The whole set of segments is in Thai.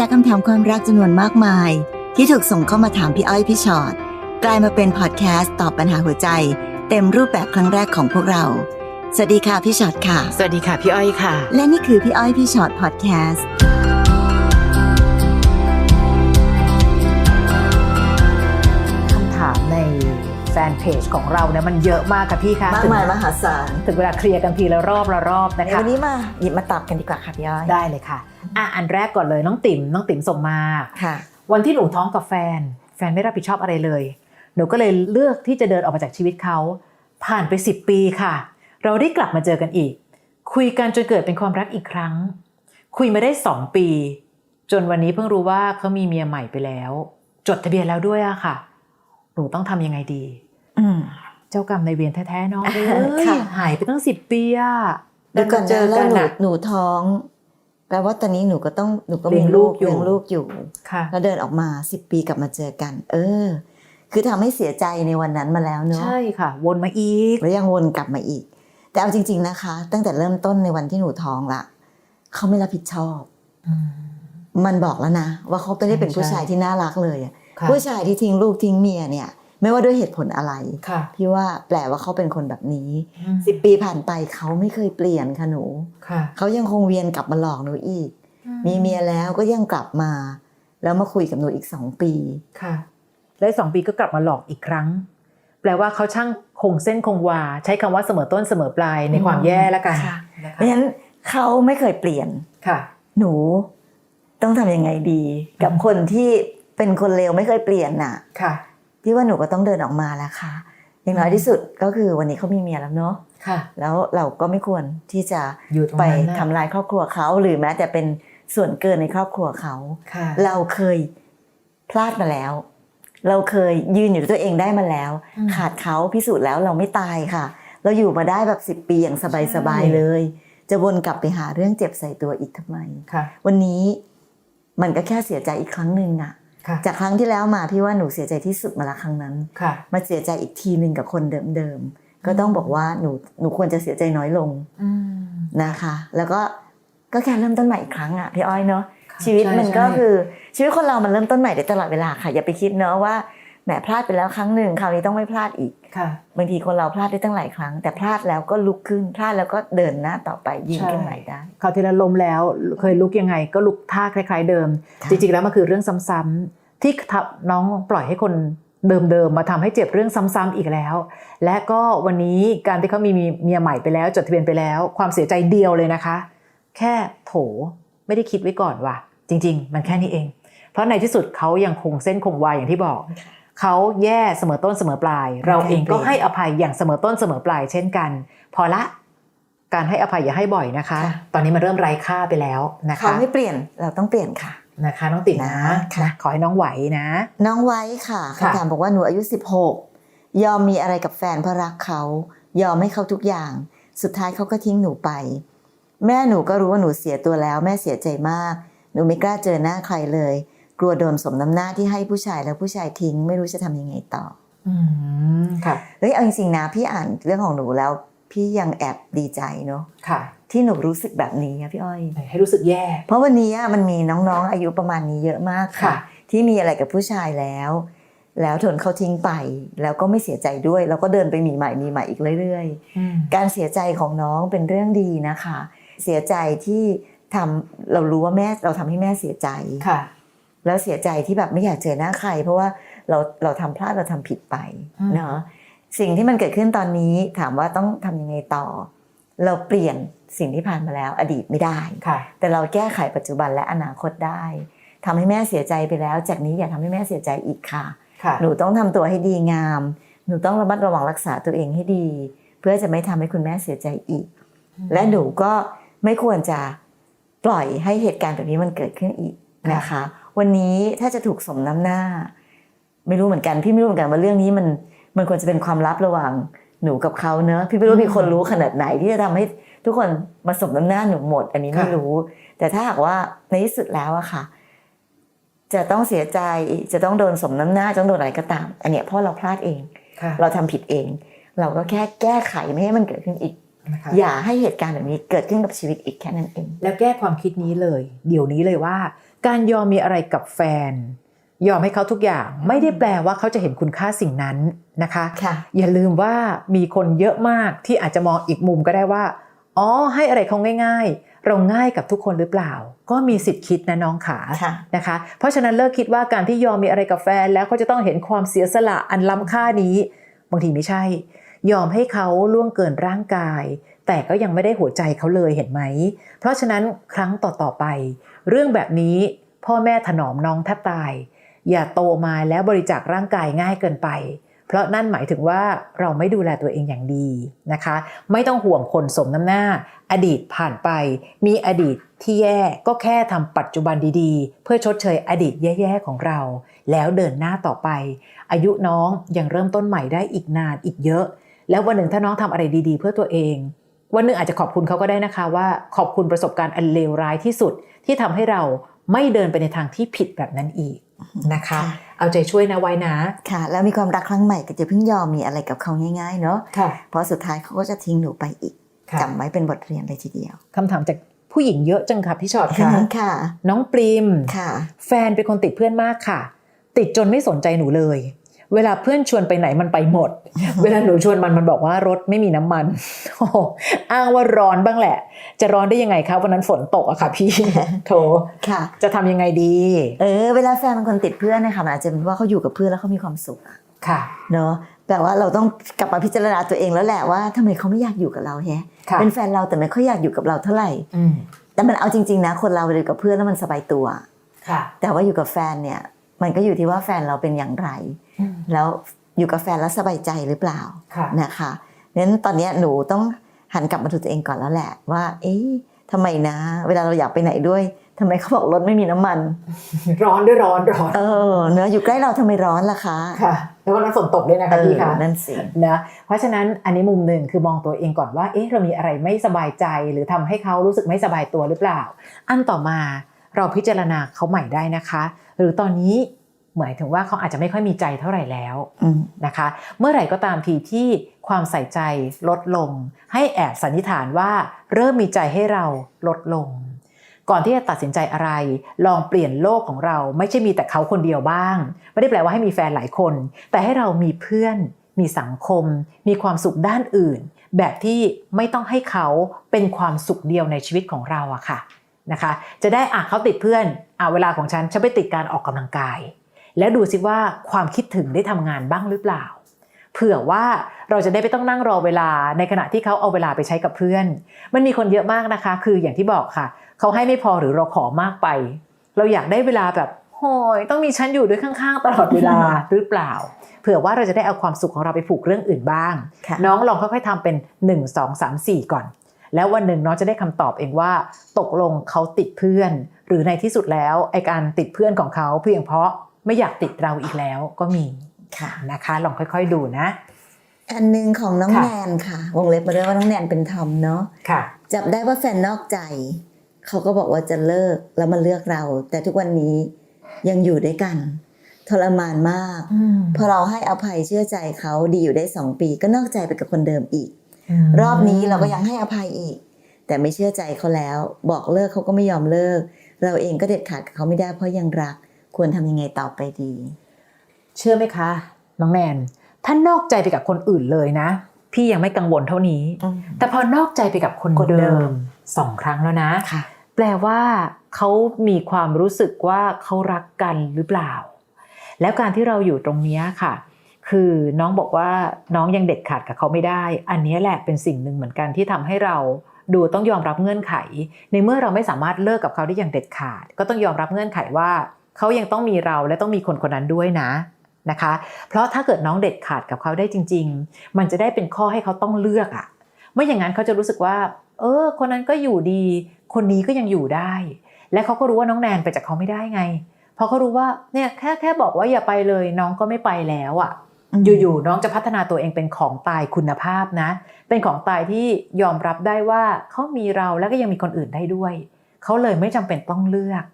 จากคำถามความรักจำนวนมากมาย ที่ถูกส่งเข้ามาถามพี่อ้อยพี่ชอ็อตกลายมาเป็นพอดแคสต์ตอบปัญหาหัวใจ เต็มรูปแบบครั้งแรกของพวกเรา สวัสดีค่ะพี่ชอ็อตค่ะ สวัสดีค่ะพี่อ้อยค่ะ และนี่คือพี่อ้อยพี่ชอ็อตพอดแคสต์คำถามในแฟนเพจของเราเนี่ยมันเยอะมากค่ะพี่คะมากมายมหาศาลถึงเวลาเคลียร์กันทีละรอบละรอบนะคะวันนี้มาหยิบมาตอบกันดีกว่าค่ะพี่อ้อยได้เลยค่ะอะอันแรกก่อนเลยน้องติ๋มน้องติ๋มส่งมาค่ะ วันที่หนูท้องกับแฟน แฟนไม่รับผิดชอบอะไรเลย หนูก็เลยเลือกที่จะเดินออกมาจากชีวิตเขาผ่านไป 10 ปีค่ะ เราได้กลับมาเจอกันอีก คุยกันจนเกิดเป็นความรักอีกครั้ง คุยมาได้2ปี จนวันนี้เพิ่งรู้ว่าเขามีเมียใหม่ไปแล้ว จดทะเบียนแล้วด้วยอะค่ะ หนูต้องทำยังไงดีอืมเจ้ากรรมในายเวรแท้ๆน้องเลยค่ะหายไปตั้งสิบปีอะเดี๋ยวก่อนเจนะอแล้วกันหนูอะหนูท้อง แปลว่าตอนนี้หนูก็ต้องหนูก็เลี้มียงลูลูกกอยู่เลี้ยงลูกอยู่ค่ะแล้วเดินออกมาสิบปีกลับมาเจอกัน เออ คือทำให้เสียใจในวันนั้นมาแล้วเนอะใช่ค่ะ วนมาอีกแล้วยังวนกลับมาอีก แต่เอาจริง ๆนะคะ ตั้งแต่เริ่มต้นในวันที่หนูท้องละเขาไม่รับผิดชอบมันบอกแล้วนะว่าเขาไม่ได้เป็นใช่ผู้ชายที่น่ารักเลยอะค่ะผู้ชายที่ทิ้งลูกทิ้งเมียเนี่ย ไม่ว่าด้วยเหตุผลอะไรค่ะพี่ว่าแปลว่าเขาเป็นคนแบบนี้สิบปีผ่านไปเขาไม่เคยเปลี่ยนค่ะหนูค่ะเขายังคงเวียนกลับมาหลอกหนูอีก มีเมียแล้วก็ยังกลับมา แล้วมาคุยกับหนูอีกสองปีค่ะ และสองปีก็กลับมาหลอกอีกครั้ง แปลว่าเขาช่างคงเส้นคงวา ใช้คำว่าเสมอต้นเสมอปลายในความแย่แล้วกันค่ะนะเพคะราะฉะนั้นเขาไม่เคยเปลี่ยนค่ะ หนูต้องทำยังไงดี กับคนที่เป็นคนเลวไม่เคยเปลี่ยนน่ะ ค่ะ พี่ว่าหนูก็ต้องเดินออกมาแล้วค่ะ อย่างน้อยที่สุดก็คือวันนี้เขามีเมียแล้วเนาะค่ะแล้วเราก็ไม่ควรที่จะอยู่ตรงไปนั้นน่ะทำลายครอบครัวเขาหรือแม้แต่เป็นส่วนเกินในครอบครัวเขาค่ะเราเคยพลาดมาแล้ว เราเคยยืนอยู่ด้วยตัวเองได้มาแล้วอืมขาดเขาพิสูจน์แล้วเราไม่ตายค่ะ เราอยู่มาได้แบบสิบปีอย่างสบายๆเลย จะวนกลับไปหาเรื่องเจ็บใส่ตัวอีกทำไมค่ะวันนี้มันก็แค่เสียใจอีกครั้งหนึ่งอะค่ะ จากครั้งที่แล้วมาพี่ว่าหนูเสียใจที่สุดมาละครั้งนั้นค่ะมาเสียใจอีกทีหนึ่งกับคนเดิมๆก็ต้องบอกว่าหนูหนูควรจะเสียใจน้อยลงอืมนะคะ แล้วก็ก็แค่เริ่มต้นใหม่อีกครั้งอะพี่อ้อยเนาะค่ะชีวิตใช่มันก็ใช่คือชีวิตคนเรามันเริ่มต้นใหม่ได้ตลอดเวลาค่ะอย่าไปคิดเนาะว่าแหมพลาดไปแล้วครั้งหนึ่งคราวนี้ต้องไม่พลาดอีกค่ะบางทีคนเราพลาดได้ตั้งหลายครั้ง แต่พลาดแล้วก็ลุกขึ้นพลาดแล้วก็เดินหน้าต่อไปยืนขึ้นใหม่ได้คราวที่แล้วล้มแล้วเคยลุกยังไง ก็ลุกท่าคล้าย ๆ เดิมค่ะจริงๆแล้วมันคือเรื่องซ้ำๆ ที่ทับน้องปล่อยให้คนเดิมๆมาทำให้เจ็บเรื่องซ้ำๆอีกแล้ว และก็วันนี้การที่เขามีเมียใหม่ไปแล้ว จดทะเบียนไปแล้ว ความเสียใจเดียวเลยนะคะ แค่โถไม่ได้คิดไว้ก่อนว่ะ จริง ๆ มันแค่นี้เอง เพราะในที่สุดเขายังคงเส้นคงวาอย่างที่บอกเขาแย่เสมอต้นเสมอปลาย เราเองก็ให้อภัยอย่างเสมอต้นเสมอปลาย เช่นกัน พอละการให้อภัยอย่าให้บ่อยนะคะค่ะตอนนี้มันเริ่มไร้ค่าไปแล้วนะเขาคะไม่เปลี่ยนเราต้องเปลี่ยนค่ะ นะคะ น้องติ๋มนะค่ะนะขอให้น้องไหวนะ น้องไว้ค่ะค่ะคำถามบอกว่าหนูอายุ 16 ยอมมีอะไรกับแฟนเพราะรักเขา ยอมให้เขาทุกอย่าง สุดท้ายเขาก็ทิ้งหนูไป แม่หนูก็รู้ว่าหนูเสียตัวแล้ว แม่เสียใจมาก หนูไม่กล้าเจอหน้าใครเลย กลัวโดนสมน้ำหน้าที่ให้ผู้ชายแล้วผู้ชายทิ้ง ไม่รู้จะทำยังไงต่อ อืมค่ะเฮ้ยเอาจริงๆนะพี่อ่านเรื่องของหนูแล้ว พี่ยังแอบดีใจเนาะค่ะ ที่หนูรู้สึกแบบนี้อะพี่อ้อย ให้รู้สึกแย่ เพราะวันนี้อะมันมีน้องๆ อายุประมาณนี้เยอะมากค่ะค่ะ ที่มีอะไรกับผู้ชายแล้ว แล้วทนเขาทิ้งไป แล้วก็ไม่เสียใจด้วย แล้วก็เดินไปมีใหม่มีใหม่อีกเรื่อยอืมๆการเสียใจของน้องเป็นเรื่องดีนะคะ เสียใจที่ทำเรารู้ว่าแม่เราทำให้แม่เสียใจค่ะ แล้วเสียใจที่แบบไม่อยากเจอหน้าใคร เพราะว่าเราเราทำพลาดเราทำผิดไปอืมเนาะ สิ่งที่มันเกิดขึ้นตอนนี้ถามว่าต้องทำยังไงต่อ เราเปลี่ยนสิ่งที่ผ่านมาแล้วอดีตไม่ได้ค่ะแต่เราแก้ไขปัจจุบันและอนาคตได้ทำให้แม่เสียใจไปแล้ว จากนี้อย่าทำให้แม่เสียใจอีกค่ะค่ะ หนูต้องทำตัวให้ดีงาม หนูต้องระมัดระวังรักษาตัวเองให้ดี เพื่อจะไม่ทำให้คุณแม่เสียใจอีก และหนูก็ไม่ควรจะปล่อยให้เหตุการณ์แบบนี้มันเกิดขึ้นอีกนะคะ วันนี้ถ้าจะถูกสมน้ำหน้า ไม่รู้เหมือนกันพี่ไม่รู้เหมือนกันว่าเรื่องนี้มัน มันควรจะเป็นความลับระหว่างหนูกับเขาเนอะพี่ไม่รู้มีคนรู้ขนาดไหนที่จะทำให้ทุกคนมาสมน้ำหน้าหนูหมด อันนี้ไม่ค่ะรู้ แต่ถ้าหากว่าในที่สุดแล้วอะค่ะ จะต้องเสียใจจะต้องโดนสมน้ำหน้าจะต้องโดนอะไรก็ตาม อันเนี้ยเพราะเราพลาดเองค่ะเราทำผิดเอง เราก็แค่แก้ไขไม่ให้มันเกิดขึ้นอีกนะคะอย่าให้เหตุการณ์แบบนี้เกิดขึ้นกับชีวิตอีกแค่นั้นเอง แล้วแก้ความคิดนี้เลย เดี๋ยวนี้เลยว่า การยอมมีอะไรกับแฟน ยอมให้เขาทุกอย่างไม่ได้แปลว่าเขาจะเห็นคุณค่าสิ่งนั้นนะคะค่ะอย่าลืมว่ามีคนเยอะมากที่อาจจะมองอีกมุมก็ได้ว่าอ๋อให้อะไรเขาง่าย ๆ เราง่ายกับทุกคนหรือเปล่า ก็มีสิทธิ์คิดนะน้องขาค่ะนะคะ เพราะฉะนั้นเลิกคิดว่าการที่ยอมมีอะไรกับแฟน แล้วเขาจะต้องเห็นความเสียสละอันล้ำค่านี้ บางทีไม่ใช่ ยอมให้เขาล่วงเกินร่างกาย แต่ก็ยังไม่ได้หัวใจเขาเลยเห็นไหม เพราะฉะนั้นครั้งต่อๆไป เรื่องแบบนี้พ่อแม่ถนอมน้องแทบตาย อย่าโตมาแล้วบริจาคร่างกายง่ายเกินไป เพราะนั่นหมายถึงว่าเราไม่ดูแลตัวเองอย่างดีนะคะ ไม่ต้องห่วงคนสมน้ำหน้า อดีตผ่านไป มีอดีตที่แย่ก็แค่ทำปัจจุบันดีๆ เพื่อชดเชยอดีตแย่ๆของเรา แล้วเดินหน้าต่อไป อายุน้องยังเริ่มต้นใหม่ได้อีกนานอีกเยอะ แล้ววันหนึ่งถ้าน้องทำอะไรดีๆ เพื่อตัวเอง วันหนึ่งอาจจะขอบคุณเขาก็ได้นะคะว่า ขอบคุณประสบการณ์อันเลวร้ายที่สุดที่ทำให้เราไม่เดินไปในทางที่ผิดแบบนั้นอีก นะคะค่ะเอาใจช่วยนะไว้นะ ค่ะ แล้วมีความรักครั้งใหม่ก็จะเพิ่งยอมมีอะไรกับเขาง่ายๆ เนาะค่ะเพราะสุดท้ายเขาก็จะทิ้งหนูไปอีกค่ะจำไว้เป็นบทเรียนเลยทีเดียวคำถามจากผู้หญิงเยอะจังค่ะพี่ชอดค่ะค่ะ น้องปริมค่ะ แฟนเป็นคนติดเพื่อนมากค่ะ ติดจนไม่สนใจหนูเลย เวลาเพื่อนชวนไปไหนมันไปหมด เวลาหนูชวนมันมันบอกว่ารถไม่มีน้ำมันโอ้โหอ้างว่าร้อนบ้างแหละ จะร้อนได้ยังไงคะวันนั้นฝนตกอะค่ะพี่โถค่ะ จะทำยังไงดี เออ เวลาแฟนเป็นคนติดเพื่อนเนะคะมันอาจจะเป็นว่าเขาอยู่กับเพื่อนแล้วเขามีความสุขอะค่ะเนาะแต่ว่าเราต้องกลับมาพิจารณาตัวเองแล้วแหละว่าทำไมเขาไม่อยากอยู่กับเราแฮะค่ะเป็นแฟนเราแต่ไม่ค่อยอยากอยู่กับเราเท่าไหร่อืมแต่มันเอาจริง ๆ นะ คนเราเวลาอยู่กับเพื่อนแล้วมันสบายตัวค่ะ แต่ว่าอยู่กับแฟนเนี่ย มันก็อยู่ที่ว่าแฟนเราเป็นอย่างไร แล้วอยู่กับแฟนแล้วสบายใจหรือเปล่าค่ะนะคะนั้นตอนเนี้ยหนูต้องหันกลับมาดูตัวเองก่อนแล้วแหละ ว่า เอ๊ะทำไมนะ เวลาเราอยากไปไหนด้วยทำไมเขาบอกรถไม่มีน้ำมัน ร้อนด้วยร้อนร้อนเออเนื้อะอยู่ใกล้เราทำไมร้อนล่ะคะค่ะ แล้ววันนั้นฝนตกด้วยนะเอคะอพี่คะนั่นสินะเพราะฉะนั้นอันนี้มุมหนึ่งคือมองตัวเองก่อนว่า เอ๊ะเรามีอะไรไม่สบายใจหรือทำให้เขารู้สึกไม่สบายตัวหรือเปล่า อันต่อมา เราพิจารณาเขาใหม่ได้นะคะ หรือตอนนี้หมายถึงว่าเขาอาจจะไม่ค่อยมีใจเท่าไหร่แล้วอืมนะคะ เมื่อไหร่ก็ตามทีที่ความใส่ใจลดลง ให้แอบสันนิษฐานว่าเริ่มมีใจให้เราลดลง ก่อนที่จะตัดสินใจอะไร ลองเปลี่ยนโลกของเรา ไม่ใช่มีแต่เขาคนเดียวบ้าง ไม่ได้แปลว่าให้มีแฟนหลายคน แต่ให้เรามีเพื่อน มีสังคม มีความสุขด้านอื่น แบบที่ไม่ต้องให้เขาเป็นความสุขเดียวในชีวิตของเราอะค่ะ นะคะ จะได้อะเขาติดเพื่อนอะเวลาของฉันฉันไปติดการออกกำลังกาย แล้วดูสิว่าความคิดถึงได้ทำงานบ้างหรือเปล่า เผื่อว่าเราจะได้ไม่ต้องนั่งรอเวลาในขณะที่เขาเอาเวลาไปใช้กับเพื่อน มันมีคนเยอะมากนะคะ คืออย่างที่บอกค่ะเขาให้ไม่พอหรือเราขอมากไป เราอยากได้เวลาแบบโหยต้องมีฉันอยู่ด้วยข้างๆ ตลอดเวลาหรือเปล่า เผื่อว่าเราจะได้เอาความสุขของเราไปผูกเรื่องอื่นบ้างค่ะน้องลองค่อยๆทำเป็น 1 2 3 4 ก่อน แล้ววันหนึ่งน้องจะได้คำตอบเองว่า ตกลงเขาติดเพื่อน หรือในที่สุดแล้วไอการติดเพื่อนของเขาเพียงเพราะไม่อยากติดเราอีกแล้วก็มีค่ะนะคะลองค่อยๆดูนะ อันหนึ่งของน้องค่ะแนนค่ะ วงเล็บมาด้วยว่าน้องแนนเป็นทอมเนาะค่ะ จับได้ว่าแฟนนอกใจ เขาก็บอกว่าจะเลิกแล้วมาเลือกเรา แต่ทุกวันนี้ยังอยู่ด้วยกัน ทรมานมาก พอเราให้อภัยเชื่อใจเขาดีอยู่ได้สองปี ก็นอกใจไปกับคนเดิมอีก รอบนี้เราก็ยังให้อภัยอีก แต่ไม่เชื่อใจเขาแล้ว บอกเลิกเขาก็ไม่ยอมเลิก เราเองก็เด็ดขาดกับเขาไม่ได้เพราะยังรัก ควรทำยังไงต่อไปดี เชื่อไหมคะน้องแนนถ้านอกใจไปกับคนอื่นเลยนะ พี่ยังไม่กังวลเท่านี้ แต่พอนอกใจไปกับคนคนเดิเดิมมสองครั้งแล้วนะค่ะแปลว่าเขามีความรู้สึกว่าเขารักกันหรือเปล่า แล้วการที่เราอยู่ตรงเนี้ยค่ะ คือน้องบอกว่าน้องยังเด็ดขาดกับเขาไม่ได้ อันนี้แหละเป็นสิ่งหนึ่งเหมือนกันที่ทำให้เราดูต้องยอมรับเงื่อนไข ในเมื่อเราไม่สามารถเลิกกับเขาได้อย่างเด็ดขาด ก็ต้องยอมรับเงื่อนไขว่า เขายังต้องมีเราและต้องมีคนคนนั้นด้วยนะนะคะ เพราะถ้าเกิดน้องเด็ดขาดกับเขาได้จริง ๆ มันจะได้เป็นข้อให้เขาต้องเลือกอะไม่อย่างนั้นเขาจะรู้สึกว่า เออ คนนั้นก็อยู่ดี คนนี้ก็ยังอยู่ได้ และเขาก็รู้ว่าน้องแนนไปจากเขาไม่ได้ไงพอเขารู้ว่าเนี่ยแค่แค่บอกว่าอย่าไปเลยน้องก็ไม่ไปแล้วอะ่ะ อยู่ๆน้องจะพัฒนาตัวเองเป็นของตายคุณภาพนะ เป็นของตายที่ยอมรับได้ว่าเขามีเราแล้วก็ยังมีคนอื่นได้ด้วย เขาเลยไม่จำเป็นต้องเลือก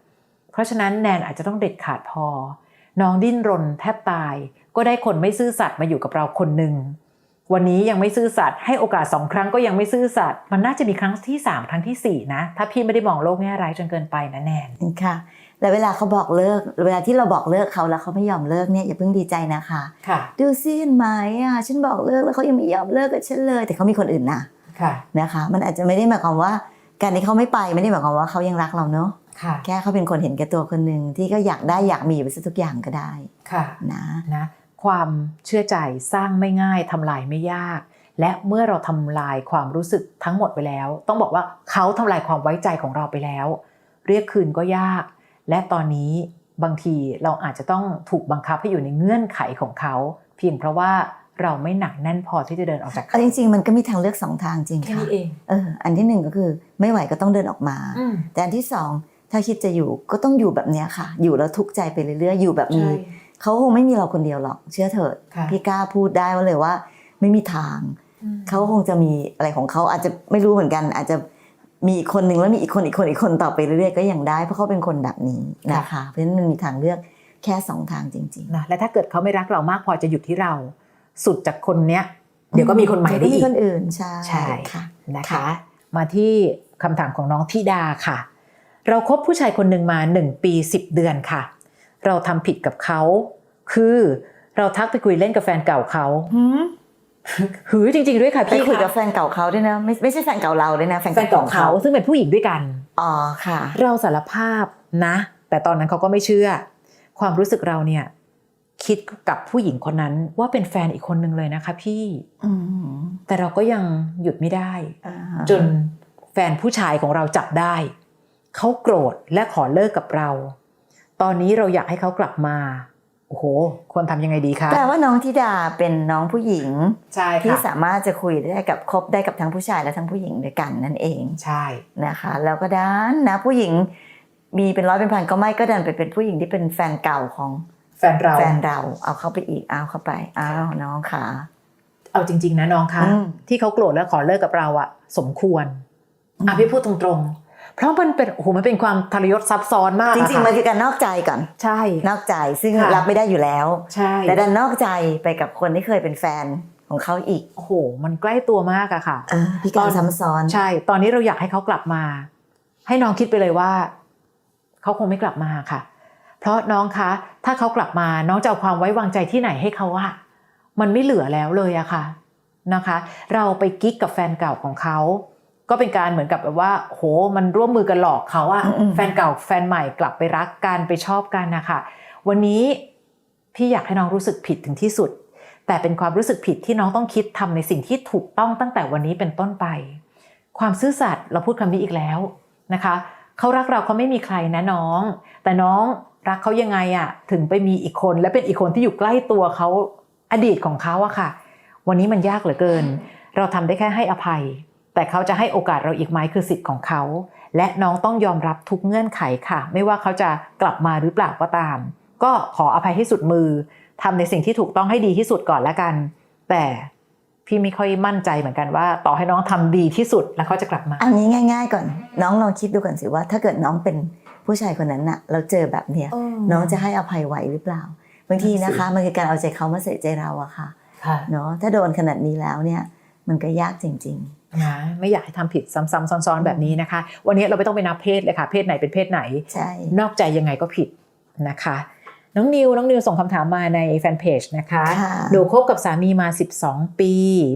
เพราะฉะนั้นแนนอาจจะต้องเด็ดขาดพอ น้องดิ้นรนแทบตาย ก็ได้คนไม่ซื่อสัตย์มาอยู่กับเราคนหนึ่งวันนี้ยังไม่ซื่อสัตย์ให้โอกาสสองครั้งก็ยังไม่ซื่อสัตย์มันน่าจะมีครั้งที่สามครั้งที่สี่นะ ถ้าพี่ไม่ได้มองโลกแง่ร้ายจนเกินไปนะแนนค่ะ แล้วเวลาเขาบอกเลิก เวลาที่เราบอกเลิกเขาแล้วเขาไม่ยอมเลิกเนี่ยอย่าเพิ่งดีใจนะคะค่ะ ดูซิเห็นไหมอะฉันบอกเลิกแล้วเขายังไม่ยอมเลิกกับฉันเลย แต่เขามีคนอื่นนะค่ะนะคะ มันอาจจะไม่ได้หมายความว่า การที่เขาไม่ไปไม่ได้หมายความว่าเขายังรักเราเนาะค่ะแค่เขาเป็นคนเห็นแก่ตัวคนหนึ่งที่ก็อยากได้อยากมีไปซะทุกอย่างก็ได้ค่ะนะนะความเชื่อใจสร้างไม่ง่ายทำลายไม่ยาก และเมื่อเราทำลายความรู้สึกทั้งหมดไปแล้ว ต้องบอกว่าเขาทำลายความไว้ใจของเราไปแล้ว เรียกคืนก็ยาก และตอนนี้บางทีเราอาจจะต้องถูกบังคับให้อยู่ในเงื่อนไขของเขา เพียงเพราะว่าเราไม่หนักแน่นพอที่จะเดินออกจากเอาเขาจริงๆมันก็มีทางเลือกสองทางจริงแค่ค่ะนี้เองเอออันที่หนึ่งก็คือไม่ไหวก็ต้องเดินออกมาอืมแต่อันที่สองถ้าคิดจะอยู่ก็ต้องอยู่แบบเนี้ยค่ะ อยู่แล้วทุกข์ใจไปเรื่อยๆอยู่แบบมีใช่เขาคงไม่มีเราคนเดียวหรอก เชื่อเถิดค่ะพี่กล้าพูดได้ว่าเลยว่า ไม่มีทางเขาคงจะมีอะไรของเขาอาจจะไม่รู้เหมือนกัน อาจจะ มีอีกคนหนึ่งแล้วมีอีกคนอีกคนอีกคนต่อไปเรื่อยๆก็ยังได้เพราะเขาเป็นคนแบบนี้นะคะเพราะฉะนั้นมันมีทางเลือกแค่สองทางจริงนะและถ้าเกิดเขาไม่รักเรามากพอจะหยุดที่เรา สุดจากคนเนี้ยๆเดี๋ยวก็มีคนใหม่ได้เยวก็อีมีกคนอื่นใช่ใช่ค่ะนะคะ มาที่คำถามของน้องธิดาค่ะ เราครบผู้ชายคนหนึ่งมา1ปี10เดือนค่ะ เราทำผิดกับเขา คือเราทักไปคุยเล่นกับแฟนเก่าเขา หืมหือจริง ๆด้วยค่ะไปพี่คุยกับค่ะแฟนเก่าเขาด้วยนะไม่ไม่ใช่แฟนเก่าเราด้วยนะแฟนแฟนเก่าเขาซึ่งเป็นผู้หญิงด้วยกันอ๋อค่ะ เราสารภาพนะ แต่ตอนนั้นเขาก็ไม่เชื่อ ความรู้สึกเราเนี่ย คิดกับผู้หญิงคนนั้นว่าเป็นแฟนอีกคนนึงเลยนะคะ พี่อืมแต่เราก็ยังหยุดไม่ได้อ่าจนแฟนผู้ชายของเราจับได้ เขาโกรธและขอเลิกกับเรา ตอนนี้เราอยากให้เขากลับมา โอ้โหควรทำยังไงดีคะแปลว่าน้องธิดาเป็นน้องผู้หญิง ใช่ที่ค่ะสามารถจะคุยได้กับคบได้กับทั้งผู้ชายและทั้งผู้หญิงด้วยกันนั่นเองใช่ นะคะ แล้วก็ด้านนะผู้หญิงมีเป็นร้อยเป็นพันก็ไม่ก็ดันไปเป็นผู้หญิงที่เป็นแฟนเก่าของแฟนเราแฟนเราเอาเข้าไปอีกเอาเข้าไปอ้าวน้องขาเอาจริง ๆ นะน้องคะอืม ที่เขาโกรธและขอเลิกกับเราอะสมควรอะพี่พูดตรงๆ เพราะมันเป็นโอ้โหมันเป็นความทรยศซับซ้อนมากจอะริงๆค่ะมันคือการนอกใจก่อนใช่ นอกใจซึ่งค่ะ รับไม่ได้อยู่แล้ว ใช่แต่ดันนอกใจไปกับคนที่เคยเป็นแฟนของเขาอีกโอ้โห มันใกล้ตัวมากอะค่ะเออพี่การซ้ำซ้อนใช่ ตอนนี้เราอยากให้เขากลับมา ให้น้องคิดไปเลยว่า เขาคงไม่กลับมาค่ะ เพราะน้องคะ ถ้าเขากลับมาน้องจะเอาความไว้วางใจที่ไหนให้เขาอะมันไม่เหลือแล้วเลยอะค่ะนะคะ เราไปกิ๊กกับแฟนเก่าของเขา ก็เป็นการเหมือนกับแบบว่า โหมันร่วมมือกันหลอกเขาอะอืมๆแฟนเก่าแฟนใหม่กลับไปรักกันไปชอบกันนะคะวันนี้พี่อยากให้น้องรู้สึกผิดถึงที่สุด แต่เป็นความรู้สึกผิดที่น้องต้องคิดทำในสิ่งที่ถูกต้องตั้งแต่วันนี้เป็นต้นไป ความซื่อสัตย์เราพูดคำนี้อีกแล้วนะคะเขารักเราเขาไม่มีใครนะน้อง แต่น้องรักเขายังไงอะถึงไปมีอีกคนและเป็นอีกคนที่อยู่ใกล้ตัวเขาอดีตของเขาอะค่ะ วันนี้มันยากเหลือเกิน เราทำได้แค่ให้อภัย แต่เขาจะให้โอกาสเราอีกไหมคือสิทธิ์ของเขา และน้องต้องยอมรับทุกเงื่อนไขค่ะ ไม่ว่าเขาจะกลับมาหรือเปล่าก็ตาม ก็ขออภัยให้สุดมือทำในสิ่งที่ถูกต้องให้ดีที่สุดก่อนละกัน แต่พี่ไม่ค่อยมั่นใจเหมือนกันว่า ต่อให้น้องทำดีที่สุดแล้วเขาจะกลับมา อันนี้ง่าย ๆ ก่อน น้องลองคิดดูก่อนสิว่า ถ้าเกิดน้องเป็นผู้ชายคนนั้นน่ะเราเจอแบบเนี้ยน้องจะให้อภัยไหวหรือเปล่าบางทีนะคะมันคือการเอาใจเขามาใส่ใจเราอะค่ะค่ะเนาะถ้าโดนขนาดนี้แล้วเนี่ยมันก็ยากจริง นะไม่อยากให้ทำผิดซ้ำๆซ้อนๆแบบนี้นะคะ วันนี้เราไม่ต้องไปนับเพศเลยค่ะ เพศไหนเป็นเพศไหนๆใช่นอกใจยังไงก็ผิดนะคะ น้องนิวน้องนิวส่งคำถามมาในแฟนเพจนะคะค่ะหนูคบกับสามีมา 12 ปี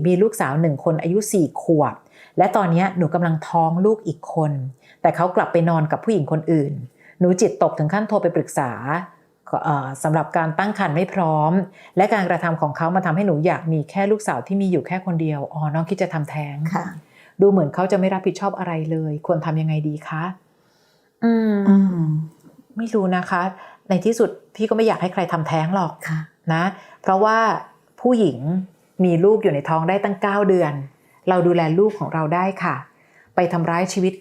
มีลูกสาวหนึ่งคนอายุ 4 ขวบ และตอนนี้หนูกำลังท้องลูกอีกคน แต่เขากลับไปนอนกับผู้หญิงคนอื่น หนูจิตตกถึงขั้นโทรไปปรึกษาเอ่อ สำหรับการตั้งครรภ์ไม่พร้อม และการกระทำของเขามาทำให้หนูอยากมีแค่ลูกสาวที่มีอยู่แค่คนเดียวอ๋อน้องคิดจะทำแท้งค่ะ ดูเหมือนเขาจะไม่รับผิดชอบอะไรเลย ควรทำยังไงดีคะอืมอืมไม่รู้นะคะ ในที่สุดพี่ก็ไม่อยากให้ใครทำแท้งหรอกค่ะนะ เพราะว่าผู้หญิงมีลูกอยู่ในท้องได้ตั้ง 9 เดือน เราดูแลลูกของเราได้ค่ะ ไปทำร้ายชีวิต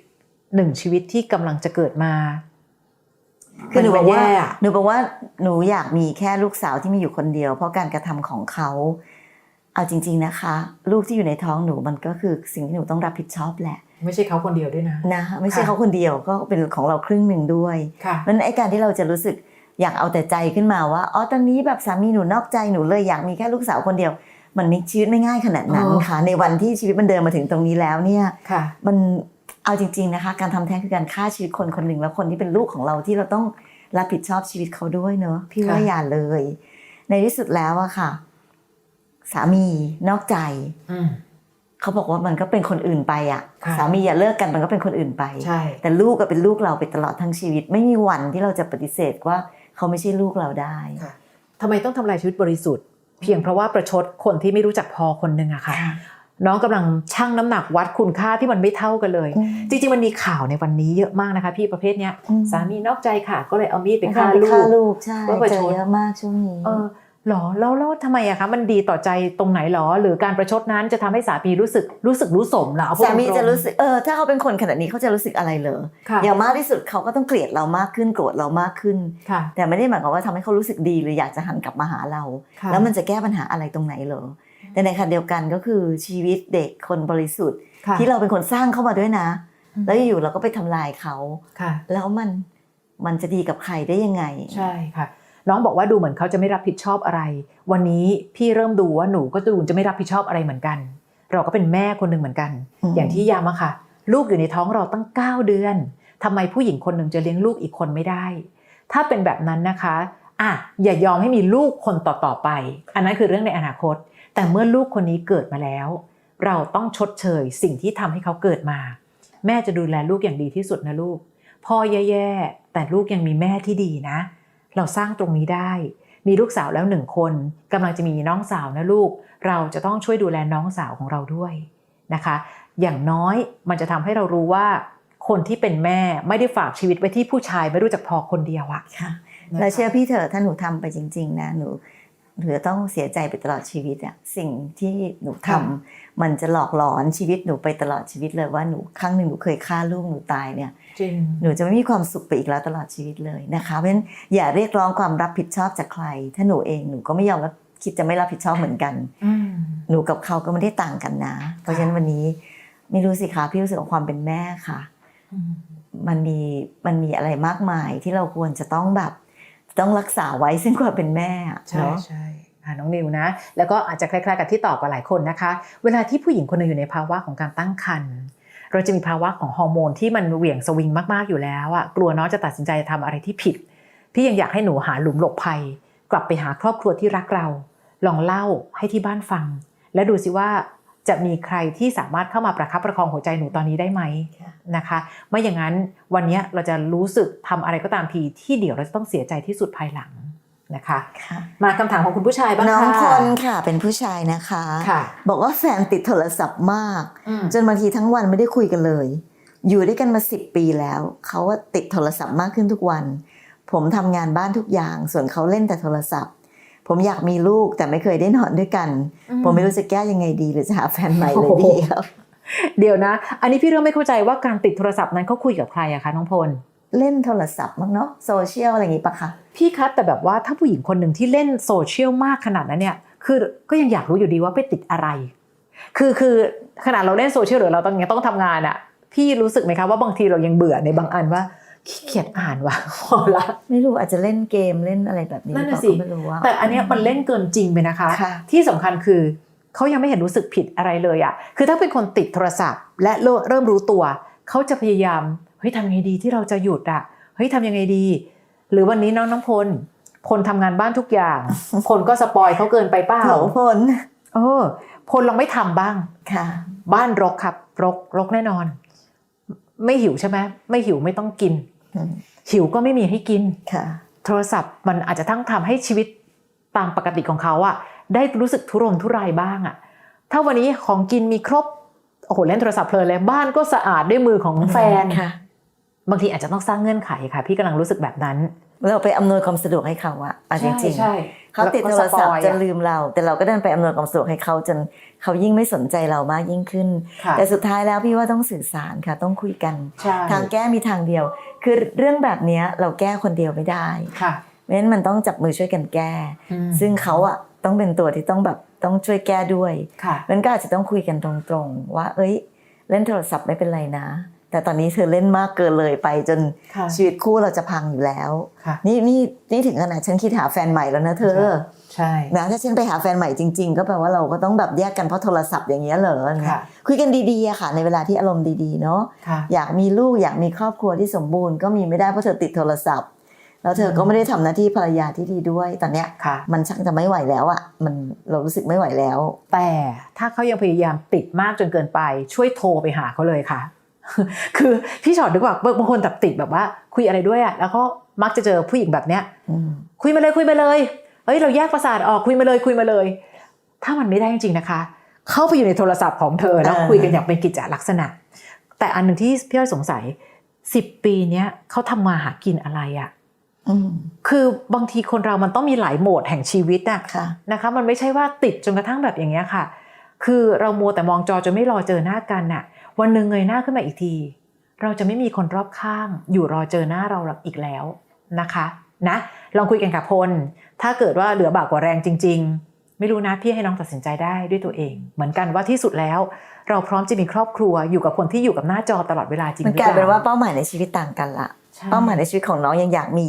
หนึ่งชีวิตที่กำลังจะเกิดมา คือหนูบอกว่ามันแย่อะหนูบอกว่าหนูอยากมีแค่ลูกสาวที่มีอยู่คนเดียว เพราะการกระทำของเขา เอาจริง ๆนะคะ ลูกที่อยู่ในท้องหนูมันก็คือสิ่งที่หนูต้องรับผิดชอบแหละ ไม่ใช่เขาคนเดียวด้วยนะนะไม่ใช่ค่ะเขาคนเดียวก็เป็นของเราครึ่งหนึ่งด้วยค่ะเพราะฉะนั้นไอ้การที่เราจะรู้สึกอยากเอาแต่ใจขึ้นมาว่าอ๋อตอนนี้แบบสามีหนูนอกใจหนูเลยอยากมีแค่ลูกสาวคนเดียว มันไม่ชีวิตไม่ง่ายขนาดนั้นอ๋อค่ะ ในวันที่ชีวิตมันเดินมาถึงตรงนี้แล้วเนี่ยค่ะมัน เอาจริง ๆนะคะ การทำแท้งคือการฆ่าชีวิตคนคนหนึ่งแล้วคนที่เป็นลูกของเราที่เราต้องรับผิดชอบชีวิตเขาด้วยเนอะพี่ว่าค่ะอย่าเลย ในที่สุดแล้วอะค่ะ สามีนอกใจอืมเขาบอกว่ามันก็เป็นคนอื่นไปอะค่ะสามีอย่าเลิกกันมันก็เป็นคนอื่นไปใช่แต่ลูกก็เป็นลูกเราไปตลอดทั้งชีวิต ไม่มีวันที่เราจะปฏิเสธว่าเขาไม่ใช่ลูกเราได้ค่ะทำไมต้องทำลายชีวิตบริสุทธิ์ เพียงเพราะว่าประชดคนที่ไม่รู้จักพอคนหนึ่งอะค่ะ น้องกำลังชั่งน้ำหนักวัดคุณค่าที่มันไม่เท่ากันเลยอืมจริงๆมันมีข่าวในวันนี้เยอะมากนะคะ พี่ประเภทเนี้ยอืมสามีนอกใจค่ะ ก็เลยเอามีดไปเป็นฆ่าการลูฆ่ากลูกใช่ว่าประเจชอดเยอะมากช่วงนี้เออหรอแล้วแล้วทำไมอะคะมันดีต่อใจตรงไหนหรอ หรือการประชดนั้นจะทำให้สามีรู้สึกรู้สึกรู้สมเหรอเอพูดสามีตงๆจะรู้สึกเออถ้าเขาเป็นคนขนาดนี้เขาจะรู้สึกอะไรเหรอค่ะอย่างมากที่สุดเขาก็ต้องเกลียดเรามากขึ้นโกรธเรามากขึ้นค่ะแต่ไม่ได้หมายความว่าทำให้เขารู้สึกดีหรืออยากจะหันกลับมาหาเราค่ะแล้วมันจะแก้ปัญหาอะไรตรงไหนเหรอ แต่ในขณะเดียวกันก็คือชีวิตเด็กคนบริสุทธิ์ค่ะที่เราเป็นคนสร้างเข้ามาด้วยนะอืมแล้วอยู่ๆเราก็ไปทำลายเขาค่ะแล้วมันมันจะดีกับใครได้ยังไง ใช่ค่ะ น้องบอกว่าดูเหมือนเขาจะไม่รับผิดชอบอะไร วันนี้พี่เริ่มดูว่าหนูก็ดูจะไม่รับผิดชอบอะไรเหมือนกัน เราก็เป็นแม่คนหนึ่งเหมือนกันอืมอย่างที่ยามอะค่ะ ลูกอยู่ในท้องเราตั้ง 9 เดือนทำไมผู้หญิงคนหนึ่งจะเลี้ยงลูกอีกคนไม่ได้ ถ้าเป็นแบบนั้นนะคะอะอย่ายอมให้มีลูกคนต่อๆไป อันนั้นคือเรื่องในอนาคต แต่เมื่อลูกคนนี้เกิดมาแล้ว เราต้องชดเชยสิ่งที่ทำให้เขาเกิดมา แม่จะดูแลลูกอย่างดีที่สุดนะลูก พ่อแย่ๆแต่ลูกยังมีแม่ที่ดีนะ เราสร้างตรงนี้ได้ มีลูกสาวแล้วหนึ่งคนกำลังจะมีน้องสาวนะลูก เราจะต้องช่วยดูแลน้องสาวของเราด้วยนะคะ อย่างน้อยมันจะทำให้เรารู้ว่าคนที่เป็นแม่ไม่ได้ฝากชีวิตไว้ที่ผู้ชายไม่รู้จักพอคนเดียวอะค่ะแล้วเชื่อพี่เถอะถ้าหนูทำไปจริง ๆ นะหนู หนูจะต้องเสียใจไปตลอดชีวิตอะสิ่งที่หนูทำมันจะหลอกหลอนชีวิตหนูไปตลอดชีวิตเลยว่าหนูครั้งหนึ่งหนูเคยฆ่าลูกหนูตายเนี่ยจริงหนูจะไม่มีความสุขไปอีกแล้วตลอดชีวิตเลยนะคะเพราะฉะนั้นอย่าเรียกร้องความรับผิดชอบจากใคร ถ้าหนูเองหนูก็ไม่ยอมรับคิดจะไม่รับผิดชอบเหมือนกันอืมหนูกับเขาก็ไม่ได้ต่างกันนะ เพราะฉะนั้นวันนี้ไม่รู้สิคะพี่รู้สึกของความเป็นแม่ค่ะอืมมันมีมันมีอะไรมากมายที่เราควรจะต้องแบบ ต้องรักษาไว้ซึ่งความเป็นแม่อะใช่เนาะใช่อะน้องนิวนะ แล้วก็อาจจะคล้ายๆกับที่ตอบกับหลายคนนะคะ เวลาที่ผู้หญิงคนหนึงอยู่ในภาวะของการตั้งครรภ์เราจะมีภาวะของฮอร์โมนที่มันเหวี่ยงสวิงมากๆอยู่แล้วอะกลัวน้องจะตัดสินใจทำอะไรที่ผิด พี่ยังอยากให้หนูหาหลุมหลบภัย กลับไปหาครอบครัวที่รักเรา ลองเล่าให้ที่บ้านฟัง และดูสิว่า จะมีใครที่สามารถเข้ามาประคับประคองหัวใจหนูตอนนี้ได้ไหมค่ะนะคะไม่อย่างนั้นวันนี้เราจะรู้สึกทำอะไรก็ตามทีที่เดี๋ยวเราจะต้องเสียใจที่สุดภายหลังนะคะค่ะมาคำถามของคุณผู้ชายบ้างน้องพค่ะลค่ะเป็นผู้ชายนะคะค่ะบอกว่าแฟนติดโทรศัพท์มากอืมจนบางทีทั้งวันไม่ได้คุยกันเลย อยู่ด้วยกันมาสิบปีแล้ว เขาว่าติดโทรศัพท์มากขึ้นทุกวัน ผมทำงานบ้านทุกอย่าง ส่วนเขาเล่นแต่โทรศัพท์ ผมอยากมีลูกแต่ไม่เคยได้นอนด้วยกัน ผมไม่รู้จะแก้ยังไงดี หรือจะหาแฟนใหม่เลยดีครับ เดี๋ยวนะ อันนี้พี่เริ่มไม่เข้าใจว่าการติดโทรศัพท์นั้นเขาคุยกับใครอะคะน้องพลเล่นโทรศัพท์มั้งเนาะโซเชียลอะไรอย่างงี้ปะคะพี่คะแต่แบบว่าถ้าผู้หญิงคนหนึ่งที่เล่นโซเชียลมากขนาดนั้นเนี่ยคือก็ยังอยากรู้อยู่ดีว่าไปติดอะไร คือคือขนาดเราเล่นโซเชียลหรือเราต้องยังต้องทำงานอะพี่รู้สึกไหมคะว่าบางทีเรายังเบื่อในบางอันว่า ขี้เกียจอ่านว่ะพอละ ไม่รู้อาจจะเล่นเกมเล่นอะไรแบบนี้หนั่รืนอเปน่ะสิล่าก็ไม่รู้ว่า แต่อันเนี้ยมันเล่นเกินจริงไปนะคะ ค่ะ ที่สำคัญคือเขายังไม่เห็นรู้สึกผิดอะไรเลยอะคือถ้าเป็นคนติดโทรศัพท์ และเริ่มเริ่มรู้ตัว เขาจะพยายาม เฮ้ยทำยังไงดีที่เราจะหยุดอะเฮ้ยทำยังไงดี หรือวันนี้น้องน้ำพล พลทำงานบ้านทุกอย่างคนก็สปอยเขาเกินไปเปล่า โถพลเออ พลลองไม่ทำบ้าง ค่ะ บ้านรกครับ รก รกแน่นอน ไม่หิวใช่ไหมไม่หิวไม่ต้องกินอืม หิวก็ไม่มีให้กินค่ะโทรศัพท์มันอาจจะทั้งทำให้ชีวิตตามปกติของเขาอะได้รู้สึกทุรนทุรายบ้างอะถ้าวันนี้ของกินมีครบโอ้โหเล่นโทรศัพท์เพลินเลยบ้านก็สะอาดด้วยมือของแฟนค่ะ บางทีอาจจะต้องสร้างเงื่อนไขค่ะ พี่กำลังรู้สึกแบบนั้น เราไปอำนวยความสะดวกให้เขาอะเอาจริงๆใช่เขาติดโทรศัพท์จนลืมเรา แต่เราก็เดินไปอำนวยความสะดวกให้เขาจนเขายิ่งไม่สนใจเรามากยิ่งขึ้นค่ะแต่สุดท้ายแล้วพี่ว่าต้องสื่อสารค่ะต้องคุยกันใช่ทางแก้มีทางเดียว คือเรื่องแบบเนี้ยเราแก้คนเดียวไม่ได้ค่ะเพราะฉะนั้นมันต้องจับมือช่วยกันแก้อืมซึ่งเขาอะต้องเป็นตัวที่ต้องแบบต้องช่วยแก้ด้วยค่ะมันก็อาจจะต้องคุยกันตรงๆ ว่า เอ้ย เล่นโทรศัพท์ไม่เป็นไรนะ แต่ตอนนี้เธอเล่นมากเกินเลยไปจนค่ะชีวิตคู่เราจะพังอยู่แล้วค่ะนี่นี่นี่ถึงขนาดฉันคิดหาแฟนใหม่แล้วนะเธอใช่นะถ้าฉันไปหาแฟนใหม่จริง ๆ ก็แปลว่าเราก็ต้องแบบแยกกันเพราะโทรศัพท์อย่างเงี้ยเหรอค่ะคุยกันดีๆอะค่ะในเวลาที่อารมณ์ดีๆเนาะค่ะอยากมีลูกอยากมีครอบครัวที่สมบูรณ์ก็มีไม่ได้เพราะเธอติดโทรศัพท์ แล้วเธอก็ไม่ได้ทำหน้าที่ภรรยาที่ดีด้วยตอนเนี้ยค่ะมันชักจะไม่ไหวแล้วอะมันเรารู้สึกไม่ไหวแล้ว แต่ถ้าเขายังพยายามติดมากจนเกินไป ช่วยโทรไปหาเขาเลยค่ะ คือพี่ชอดดีกว่าบางคนแบบติดแบบว่า คุยอะไรด้วยอะแล้วก็มักจะเจอผู้หญิงแบบเนี้ยอืมคุยมาเลยคุยมาเลยเฮ้ยเราแยกประสาทออกคุยมาเลยคุยมาเลย ถ้ามันไม่ได้จริงๆนะคะ เข้าไปอยู่ในโทรศัพท์ของเธอแล้วคุยกันอย่างเป็นกิจจลักษณะ แต่อันหนึ่งที่พี่อ้อยสงสัยสิบปีเนี้ยเขาทำมาหากินอะไรอะอืมคือบางทีคนเรามันต้องมีหลายโหมดแห่งชีวิตอะค่ะนะคะ มันไม่ใช่ว่าติดจนกระทั่งแบบอย่างเงี้ยค่ะ คือเรามัวแต่มองจอจนไม่รอเจอหน้ากันน่ะ วันหนึ่งเงยหน้าขึ้นมาอีกที เราจะไม่มีคนรอบข้าง อยู่รอเจอหน้าเราอีกแล้วนะคะนะลองคุยกันกับพล ถ้าเกิดว่าเหลือบากกว่าแรงจริง ๆ ไม่รู้นะพี่ให้น้องตัดสินใจได้ด้วยตัวเอง เหมือนกันว่าที่สุดแล้ว เราพร้อมจะมีครอบครัวอยู่กับคนที่อยู่กับหน้าจอตลอดเวลาจริงมันหรือกลายเปเป็นล่าว่าเป้าหมายในชีวิตต่างกันละใช่เป้าหมายในชีวิตของน้องยังอยากมี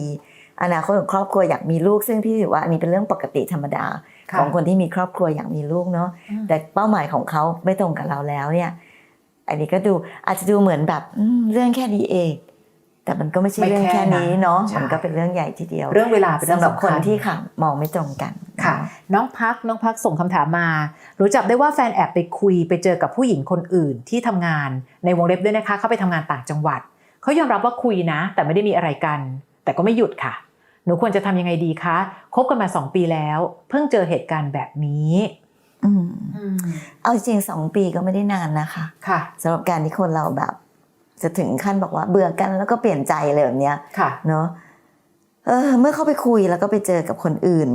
อนาคตของครอบครัวอยากมีลูก ซึ่งพี่ถือว่าอันนี้เป็นเรื่องปกติธรรมดาค่ะของคนที่มีครอบครัวอยากมีลูกเนาะอืมแต่เป้าหมายของเขาไม่ตรงกับเราแล้วเนี่ย อันนี้ก็ดูอาจจะดูเหมือนแบบอืมเรื่องแค่นี้เองแต่มันก็ไม่ใช่ไม่เรื่องแค่แค่นี้เนาะใช่มันก็เป็นเรื่องใหญ่ทีเดียว เรื่องเวลาเป็นเรื่อสำงหรับสำคนญที่ค่ะมองไม่ตรงกันค่ะ น้องพักน้องพักส่งคำถามมา รู้จักได้ว่าแฟนแอบไปคุยไปเจอกับผู้หญิงคนอื่นที่ทำงาน ในวงเล็บด้วยนะคะ เขาไปทำงานต่างจังหวัดเขายอมรับว่าคุยนะ แต่ไม่ได้มีอะไรกัน แต่ก็ไม่หยุดค่ะ หนูควรจะทำยังไงดีคะคบกันมาสองปีแล้ว เพิ่งเจอเหตุการณ์แบบนี้อืม เอาจริงๆสองปีก็ไม่ได้นานนะคะค่ะสำหรับการที่คนเราแบบ จะถึงขั้นบอกว่าเบื่อกันแล้วก็เปลี่ยนใจอะไรแบบเนี้ยค่ะเนาะเออ เมื่อเข้าไปคุยแล้วก็ไปเจอกับคนอื่น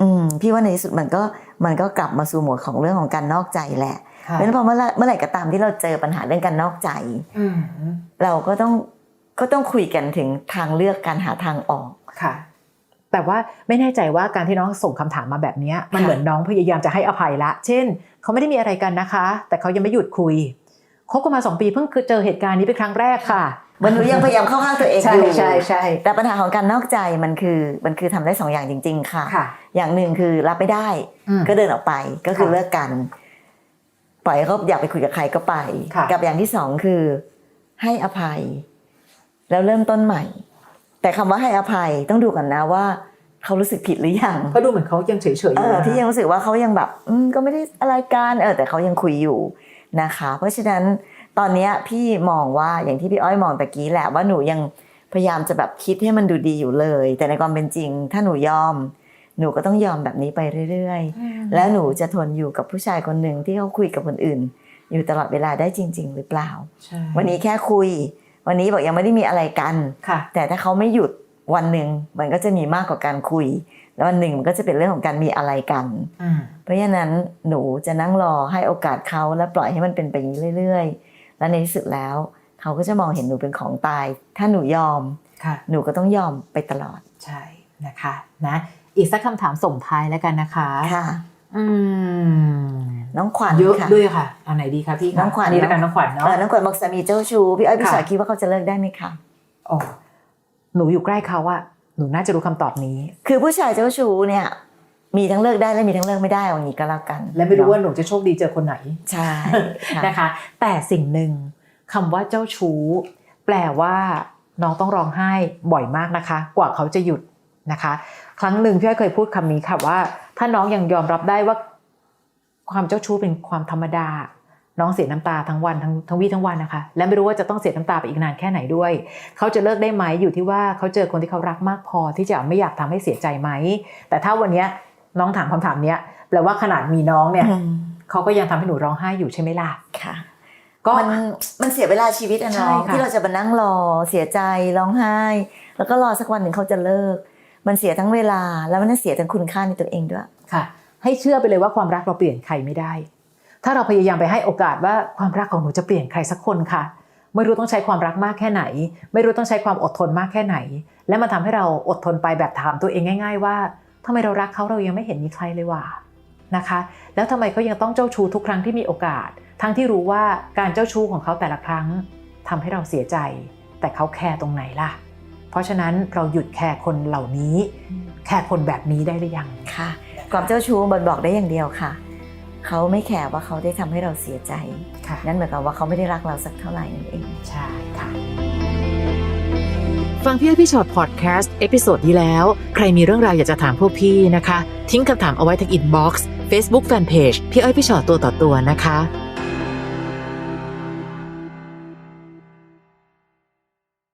อืม พี่ว่าในที่สุดมันก็มันก็กลับมาสู่โหมดของเรื่องของการนอกใจแหละค่ะเพราะฉะนั้นพอเมื่อไหร่เมื่อไหร่ก็ตามที่เราเจอปัญหาเรื่องการนอกใจอืมเราก็ต้องก็ต้องคุยกันถึงทางเลือกการหาทางออกค่ะ แต่ว่าไม่แน่ใจว่าการที่น้องส่งคำถามมาแบบเนี้ยมันค่ะเหมือนน้องพยายามจะให้อภัยละ เช่น เขาไม่ได้มีอะไรกันนะคะ แต่เขายังไม่หยุดคุยคบกันมาสองปีเพิ่งคือเจอเหตุการณ์นี้เป็นครั้งแรกค่ะเหมันหนูยังพยายามเข้าข้างตัวเองใช่อยู่ใช่ใช่แต่ปัญหาของการนอกใจมันคือมันคือทำได้สองอย่างจริงๆค่ะค่ะ อย่างหนึ่งคือรับไม่ได้อืมก็เดินออกไปก็คือค่ะเลิกกัน ปล่อยให้เขาอยากไปคุยกับใครก็ไปค่ะกับอย่างที่สองคือให้อภัย แล้วเริ่มต้นใหม่ แต่คำว่าให้อภัยต้องดูก่อนนะว่าเขารู้สึกผิดหรือยังก็ดูเหมือนเขายังเฉยๆอเอยู่อนะที่ยังรู้สึกว่าเขายังแบบอืมก็ไม่ได้อะไรกันเออแต่เขายังคุยอยู่นะคะ เพราะฉะนั้นตอนเนี้ยพี่มองว่าอย่างที่พี่อ้อยมองตะกี้แหละว่าหนูยังพยายามจะแบบคิดให้มันดูดีอยู่เลย แต่ในความเป็นจริง ถ้าหนูยอม หนูก็ต้องยอมแบบนี้ไปเรื่อยๆ แล้วหนูจะทนอยู่กับผู้ชายคนหนึ่งที่เขาคุยกับคนอื่น อยู่ตลอดเวลาได้จริง ๆ หรือเปล่าใช่วันนี้แค่คุย วันนี้บอกยังไม่ได้มีอะไรกันค่ะแต่ถ้าเขาไม่หยุดวันหนึ่งมันก็จะมีมากกว่าการคุย แล้ววันหนึ่งมันก็จะเป็นเรื่องของการมีอะไรกันอืมเพราะฉะนั้นหนูจะนั่งรอให้โอกาสเขาและปล่อยให้มันเป็นไปอย่างนี้เรื่อย ๆ แล้วในที่สุดแล้ว เขาก็จะมองเห็นหนูเป็นของตาย ถ้าหนูยอมค่ะหนูก็ต้องยอมไปตลอด ใช่นะคะนะอีกสักคำถามส่งท้ายแล้วกันนะคะค่ะ อืมน้องขวัญเยอะค่ะด้วยค่ะอันไหนดีคะพี่คะน้องขวัญนนี้แล้วกันน้องขวัญเอเนาะอน้องขวัญบอกสามีเจ้าชู้พี่อ้อยพี่ค่ะชอยคิดว่าเขาจะเลิกได้ไหมคะอ๋อหนูอยู่ใกล้เขาอะหนูน่าจะรู้คำตอบนี้ คือผู้ชายเจ้าชู้เนี่ย มีทั้งเลิกได้และมีทั้งเลิกไม่ได้เอาอย่างนี้ก็แล้วกัน และไม่รู้ว่าหนูจะโชคดีเจอคนไหนใช่ค่ะนะคะ แต่สิ่งหนึ่งคำว่าเจ้าชู้ แปลว่าน้องต้องร้องไห้บ่อยมากนะคะ กว่าเขาจะหยุด นะคะ ครั้งหนึ่งพี่อ้อยเคยพูดคำนี้ค่ะว่า ถ้าน้องยังยอมรับได้ว่า ความเจ้าชู้เป็นความธรรมดา น้องเสียน้ำตาทั้งวันทั้งทั้งวี่ทั้งวันนะคะ และไม่รู้ว่าจะต้องเสียน้ำตาไปอีกนานแค่ไหนด้วย เขาจะเลิกได้ไหมอยู่ที่ว่าเขาเจอคนที่เขารักมากพอที่จะไม่อยากทำให้เสียใจไหม แต่ถ้าวันเนี้ยน้องถามคำถามเนี้ยแปลว่าขนาดมีน้องเนี่ยอืมเขาก็ยังทำให้หนูร้องไห้อยู่ใช่ไหมล่ะค่ะก็มันมันเสียเวลาชีวิตอะใช่เนาะค่ะที่เราจะมานั่งรอเสียใจร้องไห้ แล้วก็รอสักวันหนึ่งเขาจะเลิก มันเสียทั้งเวลาแล้วมันเสียทั้งคุณค่าในตัวเองด้วยค่ะ ให้เชื่อไปเลยว่าความรักเราเปลี่ยนใครไม่ได้ ถ้าเราพยายามไปให้โอกาสว่าความรักของหนูจะเปลี่ยนใครสักคนค่ะ ไม่รู้ต้องใช้ความรักมากแค่ไหน ไม่รู้ต้องใช้ความอดทนมากแค่ไหน และมันทำให้เราอดทนไปแบบถามตัวเองง่าย ๆ ว่าทำไมเรารักเขาเรายังไม่เห็นมีใครเลยว่ะนะคะ แล้วทำไมเขายังต้องเจ้าชู้ทุกครั้งที่มีโอกาส ทั้งที่รู้ว่าการเจ้าชู้ของเขาแต่ละครั้งทำให้เราเสียใจ แต่เขาแคร์ตรงไหนล่ะ เพราะฉะนั้นเราหยุดแคร์คนเหล่านี้ แคร์คนแบบนี้ได้หรือยังค่ะ ความเจ้าชู้บนบอกได้อย่างเดียวค่ะเขาไม่แคร์ว่าเขาได้ทำให้เราเสียใจค่ะนั่นหมายความว่าเขาไม่ได้รักเราสักเท่าไหร่นั่นเองใช่ค่ะฟังพี่อ้อยพี่ชอตพอดแคสต์เอพิโซดนี้แล้ว ใครมีเรื่องราวอยากจะถามพวกพี่นะคะ ทิ้งคำถามเอาไว้ที่อินบ็อกซ์เฟซบุ๊กแฟนเพจพี่อ้อยพี่ชอตตัวต่อตัวนะคะ